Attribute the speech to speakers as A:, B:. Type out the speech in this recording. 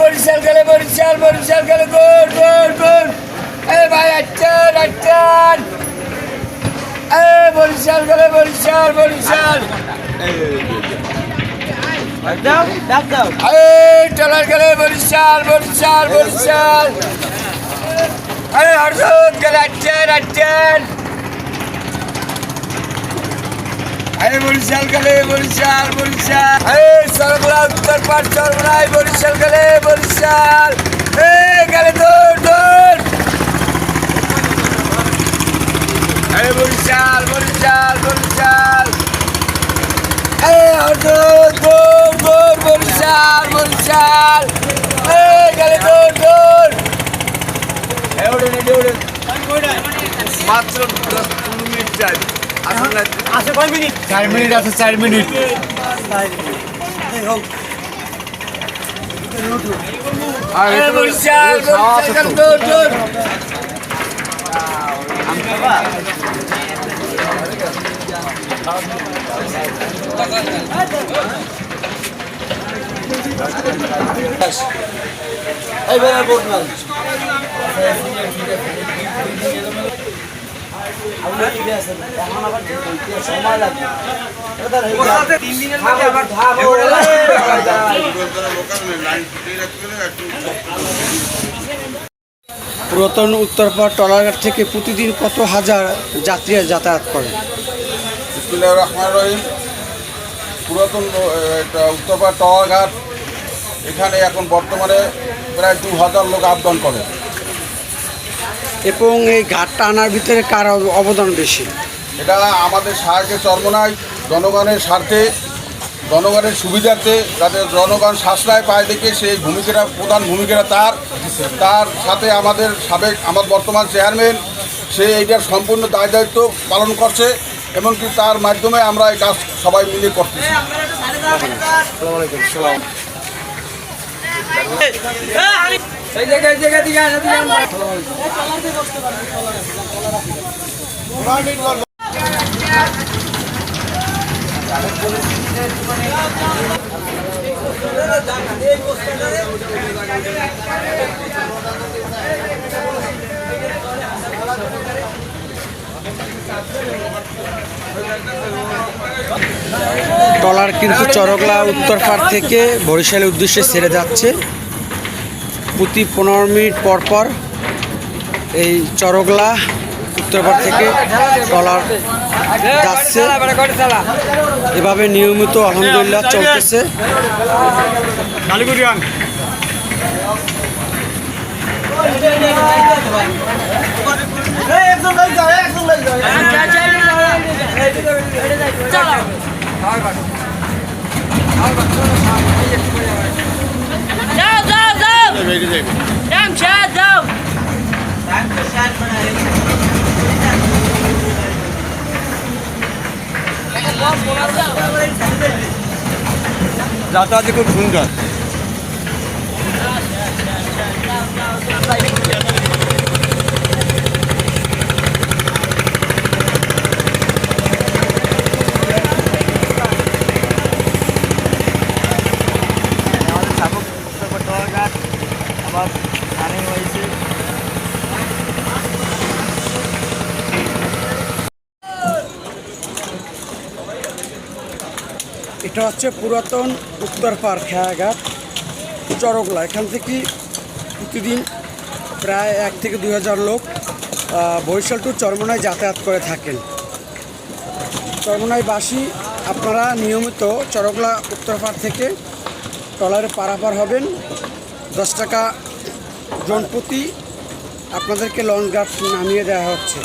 A: বরিশাল গেলে বরিশাল বরিশাল গেলে গোল গোল গোল এই ভাই আচ্ছান আচ্ছান। এই বরিশাল গেলে বরিশাল বরিশাল। টলার গেলে বরিশাল বরিশাল বরিশাল। এই হরদত গেলে আচ্ছান আচ্ছান। আরে বরিশাল গেলে বরিশাল বরিশাল। এই সরবরা উত্তর পাট সরবরাই বরিশাল গেলে বরিশাল। এই গেলে দৌড় দৌড়। আরে বরিশাল বরিশাল বরিশাল। এই হরদত দৌড় দৌড় বরিশাল বরিশাল। এই গেলে দৌড় দৌড়। মাত্র দশ মিনিট না
B: আছে কয় মিনিট
A: চার মিনিট আছে চার মিনিট
B: আর
A: এই বরিশাল বরিশাল দৌড়
B: এখন আবার সময় লাগবে।
C: পুরাতন উত্তরপাড় টলারঘাট থেকে প্রতিদিন কত হাজার যাত্রীরা যাতায়াত করে?
D: বিসমুল্লাহ রহমান রহিম। পুরাতন উত্তরপাড়া টাওয়ার এখানে এখন বর্তমানে প্রায় দু হাজার লোক আবদান করে।
C: এবং এই ঘাটটা আনার ভিতরে কার অবদান বেশি?
D: এটা আমাদের সাহায্যে চর্মনায় জনগণের স্বার্থে জনগণের সুবিধার্থে যাতে জনগণ সাশ্রয় পায় দেখে সেই ভূমিকাটা প্রধান ভূমিকাটা তার। তার সাথে আমাদের সাবেক আমার বর্তমান চেয়ারম্যান সে এইটার সম্পূর্ণ দায় দায়িত্ব পালন করছে এমনকি তার মাধ্যমে আমরা এই কাজ সবাই মিলে করতেছি।
B: এই
C: টলার কিন্তু চরকলা উত্তরপাড় থেকে বরিশালের উদ্দেশ্যে ছেড়ে যাচ্ছে। প্রতি পনেরো মিনিট পর পর এই চরকলা উত্তরপাড় থেকে টলার যাচ্ছে। এভাবে নিয়মিত আলহামদুলিল্লাহ চলতেছে।
E: যাও যাও রাম শাহ যাও
C: যাতায়াত খুব সুন্দর এটা হচ্ছে পুরাতন উত্তরপাড় খেয়াঘাট, চরকলা। এখান থেকে প্রতিদিন প্রায় এক থেকে দুই হাজার লোক বরিশাল টু চরমনায় যাতায়াত করে থাকেন। চরমনাইবাসী, আপনারা নিয়মিত চরকলা উত্তরপাড় থেকে ট্রলারে পারাপার হবেন। দশ টাকা জনপ্রতি আপনাদেরকে লং গার্ড নামিয়ে দেওয়া হচ্ছে।